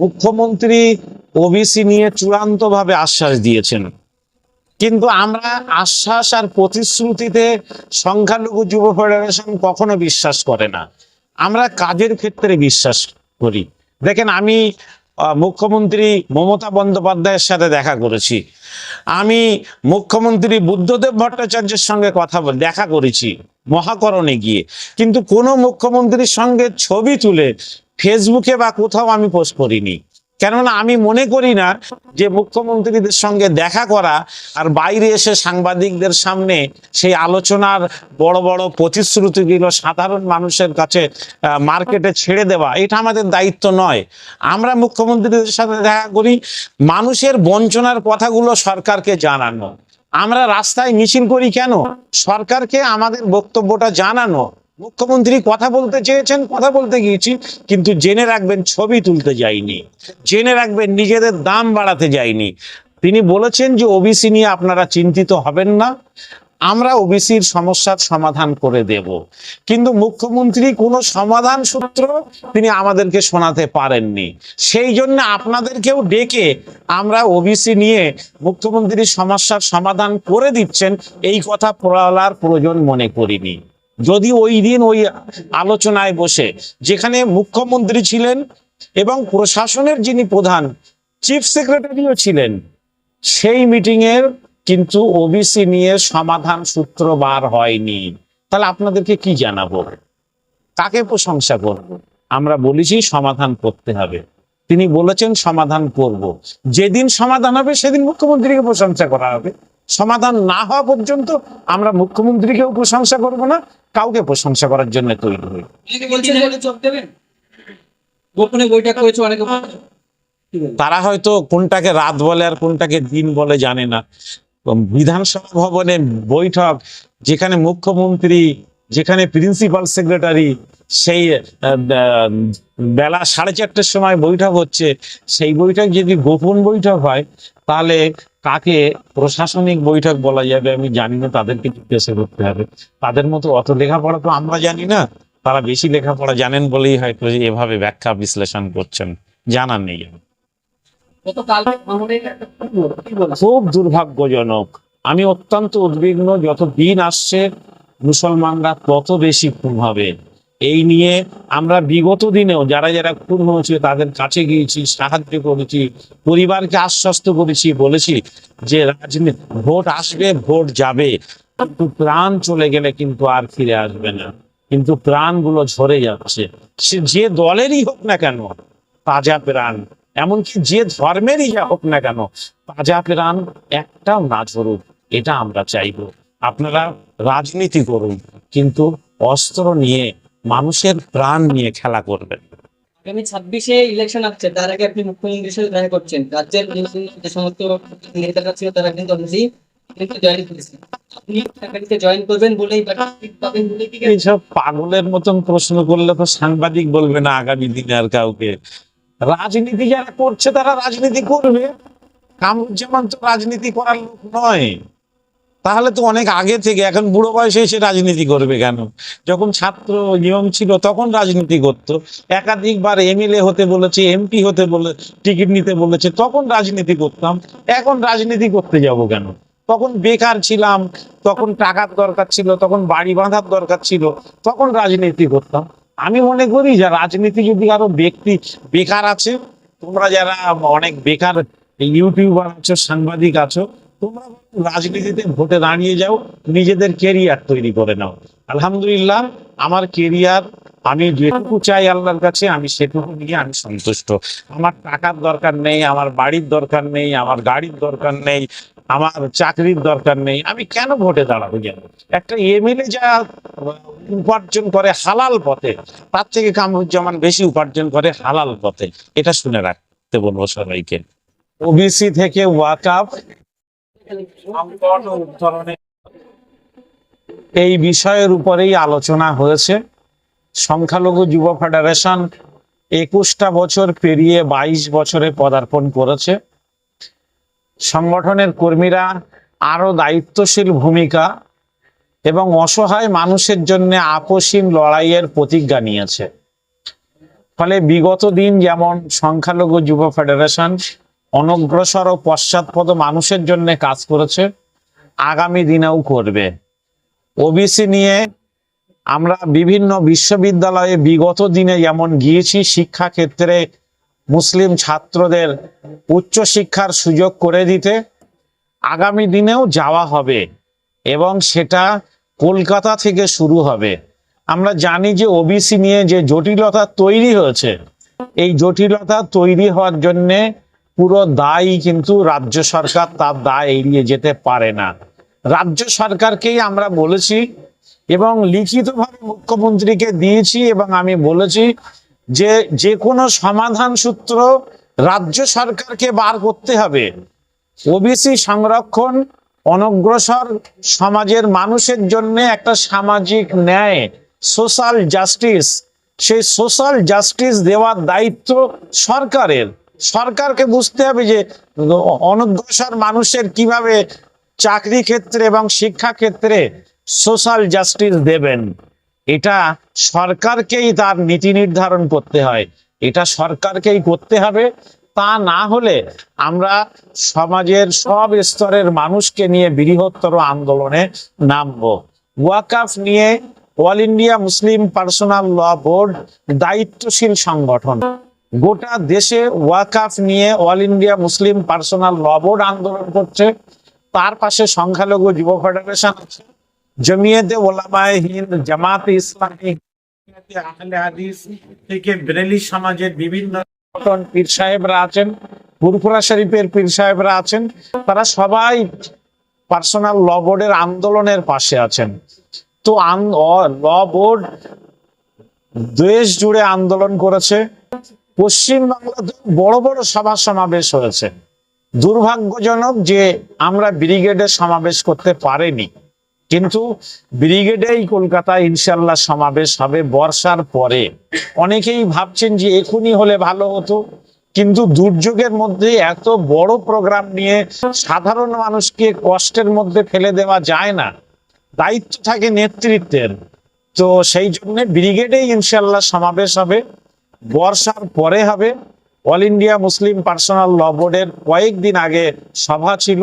মুখ্যমন্ত্রী ওবিসি নিয়ে চূড়ান্তভাবে আশ্বাস দিয়েছেন। কিন্তু আমরা আশ্বাস আর প্রতিশ্রুতিতে সংখ্যালঘু যুব ফেডারেশন কখনো বিশ্বাস করে না। আমরা কাজের ক্ষেত্রে বিশ্বাস করি। দেখেন, আমি মুখ্যমন্ত্রী মমতা বন্দ্যোপাধ্যায়ের সাথে দেখা করেছি। আমি মুখ্যমন্ত্রী বুদ্ধদেব ভট্টাচার্যের সঙ্গে কথা দেখা করেছি মহাকরণে গিয়ে। কিন্তু কোনো মুখ্যমন্ত্রীর সঙ্গে ছবি তুলে ফেসবুকে বা কোথাও আমি পোস্ট করিনি। কেননা আমি মনে করি না যে মুখ্যমন্ত্রীদের সঙ্গে দেখা করা আর বাইরে এসে সাংবাদিকদের সামনে সেই আলোচনার বড় বড় প্রতিশ্রুতিগুলো সাধারণ মানুষের কাছে মার্কেটে ছেড়ে দেওয়া, এটা আমাদের দায়িত্ব নয়। আমরা মুখ্যমন্ত্রীদের সাথে দেখা করি, মানুষের বঞ্চনার কথাগুলো সরকারকে জানানো। আমরা রাস্তায় মিছিল করি কেন? সরকারকে আমাদের বক্তব্যটা জানানো। মুখ্যমন্ত্রী কথা বলতে চেয়েছেন, কথা বলতে গিয়েছি, কিন্তু জেনে রাখবেন ছবি তুলতে যাইনি, জেনে রাখবেন নিজেদের দাম বাড়াতে যায়নি তিনি বলেছেন যে ওবিসি নিয়ে আপনারা চিন্তিত হবেন না, আমরা ওবিসির সমস্যার সমাধান করে দেব। কিন্তু মুখ্যমন্ত্রী কোনো সমাধান সূত্র তিনি আমাদেরকে শোনাতে পারেননি। সেই জন্য আপনাদেরকেও ডেকে আমরা ওবিসি নিয়ে মুখ্যমন্ত্রীর সমস্যার সমাধান করে দিচ্ছেন, এই কথা বলার প্রয়োজন মনে করিনি। যদি ওই দিন ওই আলোচনায় বসে, যেখানে মুখ্যমন্ত্রী ছিলেন এবং প্রশাসনের যিনি প্রধান চিফ সেক্রেটারিও ছিলেন, সেই মিটিং এর কিন্তু ওবিসি নিয়ে সমাধান সূত্র বার হয়নি। তাহলে আপনাদেরকে কি জানাব? কাকে প্রশংসা করব? আমরা বলেছি সমাধান করতে হবে। তিনি বলেছেন সমাধান করব। যেদিন সমাধান হবে, সেদিন মুখ্যমন্ত্রীকে প্রশংসা করা হবে। সমাধান না হওয়া পর্যন্ত আমরা মুখ্যমন্ত্রীকেও প্রশংসা করব না কাউকে প্রশংসা করার জন্য তৈরি হই? তারা হয়তো কোনটাকে রাত বলে আর কোনটাকে দিন বলে জানে না। বিধানসভা ভবনে বৈঠক যেখানে মুখ্যমন্ত্রী যেখানে প্রিন্সিপাল সেক্রেটারি সেই বেলা সাড়ে চারটের সময় বৈঠক হচ্ছে। সেই বৈঠক যদি গোপন বৈঠক হয় তাহলে কাকে প্রশাসনিক বৈঠক বলা যাবে আমি জানি না তাদেরকে জিজ্ঞাসা করতে হবে। তাদের মতো অত লেখাপড়া তো আমরা জানি না তারা বেশি লেখাপড়া জানেন বলেই হয়তো এভাবে ব্যাখ্যা বিশ্লেষণ করছেন জানার নেই। খুব দুর্ভাগ্যজনক আমি অত্যন্ত উদ্বিগ্ন যত দিন আসছে মুসলমানরা তত বেশি খুন হবে। এই নিয়ে আমরা বিগত দিনেও যারা যারা খুন হয়েছে তাদের কাছে গিয়েছি, সাহায্য করেছি, পরিবারকে আশ্বস্ত করেছি, বলেছি যে রাজনীতি, ভোট আসবে, ভোট যাবে। কিন্তু প্রাণ চলে গেলে কিন্তু আর ফিরে আসবে না। কিন্তু প্রাণগুলো ঝরে যাচ্ছে। সে যে দলেরই হোক না কেন, তাজা প্রাণ। এমনকি যে ধর্মেরই যা হোক না কেন, তাজা প্রাণ একটাও না ঝরুক, এটা আমরা চাইব। আপনারা রাজনীতি করুন, কিন্তু অস্ত্র নিয়ে মানুষের প্রাণ নিয়ে খেলা করবেন। আগামী ছাব্বিশে ইলেকশন আসছে তার আগে আপনি মুখ্যমন্ত্রীর সাথে দেখা করছেন। রাজ্যের যে সমস্ত নেতারা ছিল তারা কিন্তু অলরেডি এইসব পাগলের মতন প্রশ্ন করলে তো সাংবাদিক বলবে না আগামী দিনে আর কাউকে। রাজনীতি যারা করছে তারা রাজনীতি করবে। কামরুজ্জামান তো রাজনীতি করার লোক নয়। তাহলে তো অনেক আগে থেকে, এখন বুড়ো বয়সে এসে রাজনীতি করবে কেন? যখন ছাত্র নিয়ম ছিল তখন রাজনীতি করতো। একাধিকবার এমএলএ হতে বলেছে এমপি হতে বলে, টিকিট নিতে বলেছে, তখন রাজনীতি করতাম। এখন রাজনীতি করতে যাব কেন? তখন বেকার ছিলাম, তখন টাকার দরকার ছিল, তখন বাড়ি বাঁধার দরকার ছিল, তখন রাজনীতি করতাম। আমি মনে করি যে রাজনীতি যদি আরও ব্যক্তি বেকার আছে, তোমরা যারা অনেক বেকার ইউটিউবার আছো, সাংবাদিক আছো তোমরা রাজনীতিতে ভোটে দাঁড়িয়ে যাও, নিজেদের কেরিয়ার তৈরি করে নাও। আলহামদুলিল্লাহ, আমার কেরিয়ার আমি যেটুকু চাই আল্লাহর কাছে, আমি সেটুকু নিয়ে আমি সন্তুষ্ট। আমার টাকার দরকার নেই, আমার বাড়ির দরকার নেই, আমার গাড়ির দরকার নেই, আমার চাকরির দরকার নেই। আমি কেন ভোটে দাঁড়াবো যেন একটা এমএলএ যা উপার্জন করে হালাল পথে, তার থেকে কামরুজ্জামান বেশি উপার্জন করে হালাল পথে। এটা শুনে রাখতে বলব সবাইকে। ওবিসি থেকে ওয়াকাফ সংকট ও উত্তরণে এই বিষয়ের উপরেই আলোচনা হয়েছে। সংখ্যালঘু যুব ফেডারেশন একুশটা বছর পেরিয়ে বাইশ বছরে পদার্পণ করেছে। সংগঠনের কর্মীরা আরও দায়িত্বশীল ভূমিকা এবং অসহায় মানুষের জন্য আপসীন লড়াইয়ের প্রতিজ্ঞা নিয়েছে। ফলে বিগত দিন যেমন সংখ্যালঘু যুব ফেডারেশন অনগ্রসর ও পশ্চাৎপদ মানুষের জন্য কাজ করেছে, আগামী দিনেও করবে। ওবিসি নিয়ে আমরা বিভিন্ন বিশ্ববিদ্যালয়ে বিগত দিনে যেমন গিয়েছি শিক্ষা ক্ষেত্রে মুসলিম ছাত্রদের উচ্চ শিক্ষার সুযোগ করে দিতে, আগামী দিনেও যাওয়া হবে এবং সেটা কলকাতা থেকে শুরু হবে। আমরা জানি যে ওবিসি নিয়ে যে জটিলতা তৈরি হয়েছে, এই জটিলতা তৈরি হওয়ার জন্যে পুরো দায়ী কিন্তু রাজ্য সরকার তার দায় এড়িয়ে যেতে পারে না। রাজ্য সরকারকেই আমরা বলেছি এবং লিখিতভাবে মুখ্যমন্ত্রীকে দিয়েছি এবং আমি বলেছি যে যে কোনো সমাধান সূত্র রাজ্য সরকারকে বার করতে হবে। ওবিসি সংরক্ষণ অনগ্রসর সমাজের মানুষের জন্য একটা সামাজিক ন্যায় সোশ্যাল জাস্টিস সেই সোশ্যাল জাস্টিস দেওয়ার দায়িত্ব সরকারের। সরকারকে বুঝতে হবে যে, অনগ্রসর মানুষের কীভাবে চাকরি ক্ষেত্রে এবং শিক্ষা ক্ষেত্রে সোশ্যাল জাস্টিস দেবেন। এটা সরকারকেই তার নীতি নির্ধারণ করতে হয়। এটা সরকারকেই করতে হবে। তা না হলে আমরা সমাজের সব স্তরের মানুষকে নিয়ে বৃহত্তর আন্দোলনে নামব। ওয়াকাফ নিয়ে অল ইন্ডিয়া মুসলিম পার্সোনাল ল বোর্ড দায়িত্বশীল সংগঠন। গোটা দেশে ওয়াকাফ নিয়ে অল ইন্ডিয়া মুসলিম পার্সোনাল ল বোর্ড আন্দোলন করছে। তার পাশে সংখ্যালঘু যুব ফেডারেশন আছে। জমিয়তে ওলামায়ে হিন্দ, জামাত ইসলামী বিভিন্ন পীর সাহেবরা আছেন শরীফের পীর সাহেবরা আছেন। তারা সবাই পার্সোনাল ল বোর্ডের আন্দোলনের পাশে আছেন। তো ল বোর্ড দেশ জুড়ে আন্দোলন করেছে। পশ্চিম বাংলাতে বড় বড় সভা সমাবেশ হয়েছে। দুর্ভাগ্যজনক যে আমরা ব্রিগেডের সমাবেশ করতে পারিনি। কিন্তু ব্রিগেডেই কলকাতায় ইনশাল্লাহ সমাবেশ হবে বর্ষার পরে। অনেকেই ভাবছেন যে এখনই হলে ভালো হতো। কিন্তু দুর্যোগের মধ্যে এত বড় প্রোগ্রাম নিয়ে সাধারণ মানুষকে কষ্টের মধ্যে ফেলে দেওয়া যায় না। দায়িত্ব থাকে নেতৃত্বের। তো সেই জন্য ব্রিগেডেই ইনশাল্লাহ সমাবেশ হবে। বর্ষার পরে হবে। অল ইন্ডিয়া মুসলিম পার্সোনাল ল বোর্ডের কয়েকদিন আগে সভা ছিল।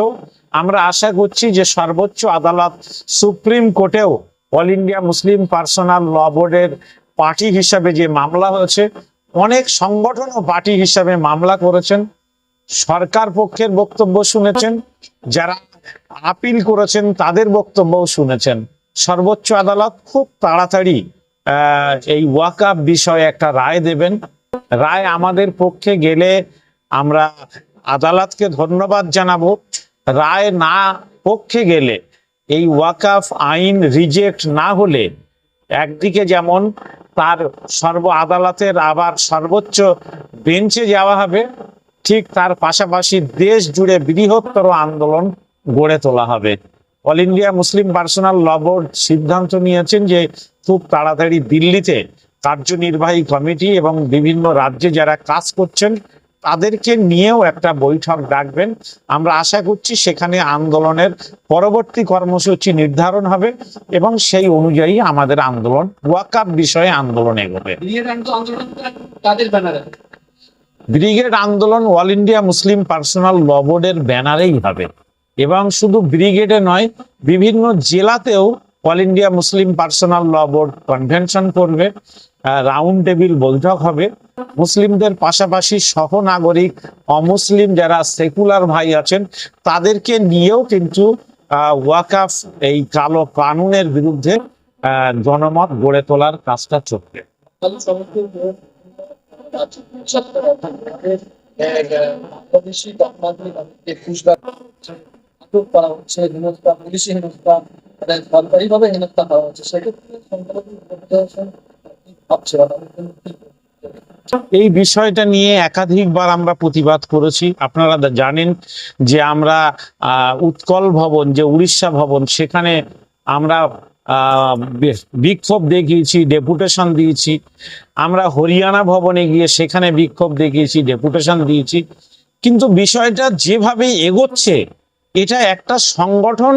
আমরা আশা করছি যে সর্বোচ্চ আদালত supreme কোর্টেও All India Muslim personal law বোর্ডের পার্টি হিসাবে যে মামলা হয়েছে, অনেক সংগঠন ও পার্টি হিসাবে মামলা করেছেন। সরকার পক্ষের বক্তব্য শুনেছেন, যারা আপিল করেছেন তাদের বক্তব্যও শুনেছেন। সর্বোচ্চ আদালত খুব তাড়াতাড়ি এই ওয়াকাপ বিষয়ে একটা রায় দেবেন। রায় আমাদের পক্ষে গেলে আমরা আদালতকে ধন্যবাদ জানাব। রায় না পক্ষে গেলে এই ওয়াকাফ আইন রিজেক্ট না হলে একদিকে যেমন তার সর্ব আদালতের আবার সর্বোচ্চ বেঞ্চে যাওয়া হবে, ঠিক তার পাশাপাশি দেশ জুড়ে বৃহত্তর আন্দোলন গড়ে তোলা হবে। অল ইন্ডিয়া মুসলিম পার্সোনাল ল বোর্ড সিদ্ধান্ত নিয়েছেন যে খুব তাড়াতাড়ি দিল্লিতে কার্যনির্বাহী কমিটি এবং বিভিন্ন রাজ্যে যারা কাজ করছেন তাদেরকে নিয়েও একটা বৈঠক ডাকবেন। আমরা আশা করছি সেখানে আন্দোলনের পরবর্তী কর্মসূচি নির্ধারণ হবে এবং সেই অনুযায়ী আমাদের আন্দোলন ওয়াকাপ বিষয়ে আন্দোলন এগোবে। ব্রিগেড আন্দোলন ব্রিগেড আন্দোলন অল ইন্ডিয়া মুসলিম পার্সোনাল ল বোর্ডের ব্যানারেই হবে। এবং শুধু ব্রিগেডে নয়, বিভিন্ন জেলাতেও অল ইন্ডিয়া মুসলিম পার্সোনাল ল বোর্ড কনভেনশন করবে রাউন্ড টেবিল বৈঠক হবে। মুসলিমদের পাশাপাশি সহ নাগরিক অমুসলিম যারা সেকুলার ভাই আছেন, তাদেরকে নিয়েও কিন্তু ওয়াকাফ এই কালো কানুনের বিরুদ্ধে জনমত গড়ে তোলার কাজটা চলবে। হচ্ছে পুলিশি মানে করা হচ্ছে। সেক্ষেত্রে তাদের? এই বিষয়টা নিয়ে একাধিকবার আমরা প্রতিবাদ করেছি। আপনারা জানেন যে আমরা উৎকল ভবন, যে উড়িষ্যা ভবন, সেখানে আমরা বিক্ষোভ দেখিয়েছি, ডেপুটেশন দিয়েছি। আমরা হরিয়ানা ভবনে গিয়ে সেখানে বিক্ষোভ দেখিয়েছি, ডেপুটেশন দিয়েছি। কিন্তু বিষয়টা যেভাবে এগোচ্ছে এটা একটা সংগঠন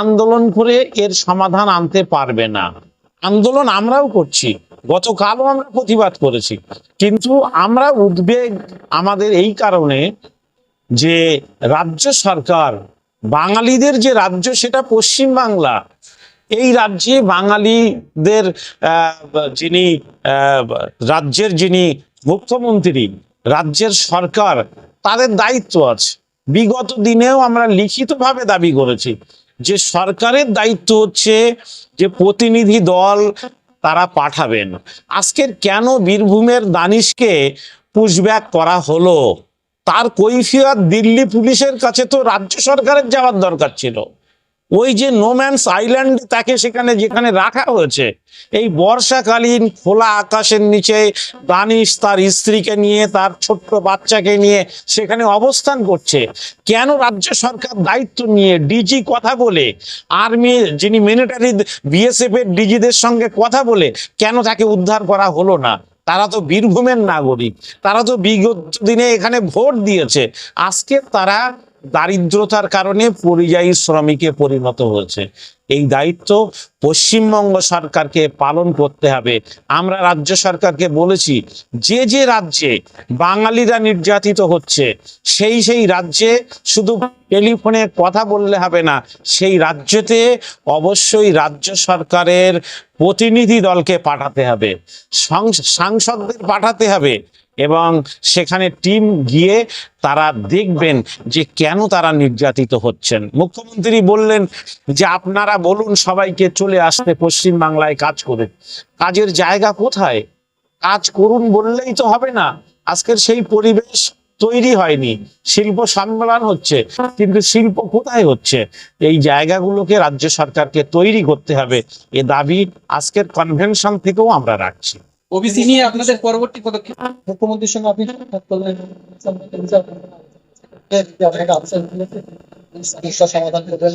আন্দোলন করে এর সমাধান আনতে পারবে না। আন্দোলন আমরাও করছি, গতকালও আমরা প্রতিবাদ করেছি। কিন্তু আমরা উদ্বেগ আমাদের এই কারণে যে রাজ্য সরকার, বাঙালিদের যে রাজ্য সেটা পশ্চিম বাংলা, এই রাজ্যে বাঙালিদের যিনি রাজ্যের যিনি মুখ্যমন্ত্রী, রাজ্যের সরকার, তাদের দায়িত্ব আছে। বিগত দিনেও আমরা লিখিতভাবে দাবি করেছি যে সরকারের দায়িত্ব হচ্ছে যে প্রতিনিধি দল তারা পাঠাবেন। আজকের কেন বীরভূমের দানিশকে পুশব্যাক করা হলো? তার কৈফিয়ত দিল্লি পুলিশের কাছে তো রাজ্য সরকারের যাওয়ার দরকার ছিল। ওই যে নোম্যান্স আইল্যান্ড তাকে সেখানে, যেখানে রাখা হয়েছে, এই বর্ষাকালীন খোলা আকাশের নিচে দানিশ তার স্ত্রীকে নিয়ে, তার ছোট্ট বাচ্চাকে নিয়ে সেখানে অবস্থান করছে। কেন রাজ্য সরকার দায়িত্ব নিয়ে ডিজি কথা বলে, আর্মি যিনি মিলিটারি বিএসএফ এর ডিজিদের সঙ্গে কথা বলে, কেন তাকে উদ্ধার করা হলো না? তারা তো বীরভূমের নাগরিক, তারা তো বিগত দিনে এখানে ভোট দিয়েছে। আজকে তারা দারিদ্রতার কারণে পরিযায়ী শ্রমিকে পরিণত হয়েছে। এই দায়িত্ব পশ্চিমবঙ্গ সরকারকে পালন করতে হবে। আমরা রাজ্য সরকারকে বলেছি, যে যে রাজ্যে বাঙালিরা নির্যাতিত হচ্ছে, সেই সেই রাজ্যে শুধু টেলিফোনে কথা বললে হবে না, সেই রাজ্যতে অবশ্যই রাজ্য সরকারের প্রতিনিধি দলকে পাঠাতে হবে। সাংসদদের পাঠাতে হবে। এবং সেখানে টিম গিয়ে তারা দেখবেন যে কেন তারা নির্যাতিত হচ্ছেন। মুখ্যমন্ত্রী বললেন যে আপনারা বলুন সবাইকে চলে আসতে পশ্চিম বাংলায় কাজ করে কাজের জায়গা কোথায়? কাজ করুন বললেই তো হবে না। আজকের সেই পরিবেশ তৈরি হয়নি। শিল্প সম্মেলন হচ্ছে, কিন্তু শিল্প কোথায় হচ্ছে? এই জায়গাগুলোকে রাজ্য সরকারকে তৈরি করতে হবে। এ দাবি আজকের কনভেনশন থেকেও আমরা রাখছি। ওবিসি নিয়ে আপনাদের পরবর্তী পদক্ষেপ? মুখ্যমন্ত্রীর সঙ্গে আপনি সাক্ষাৎ করলেন সমাধান করবেন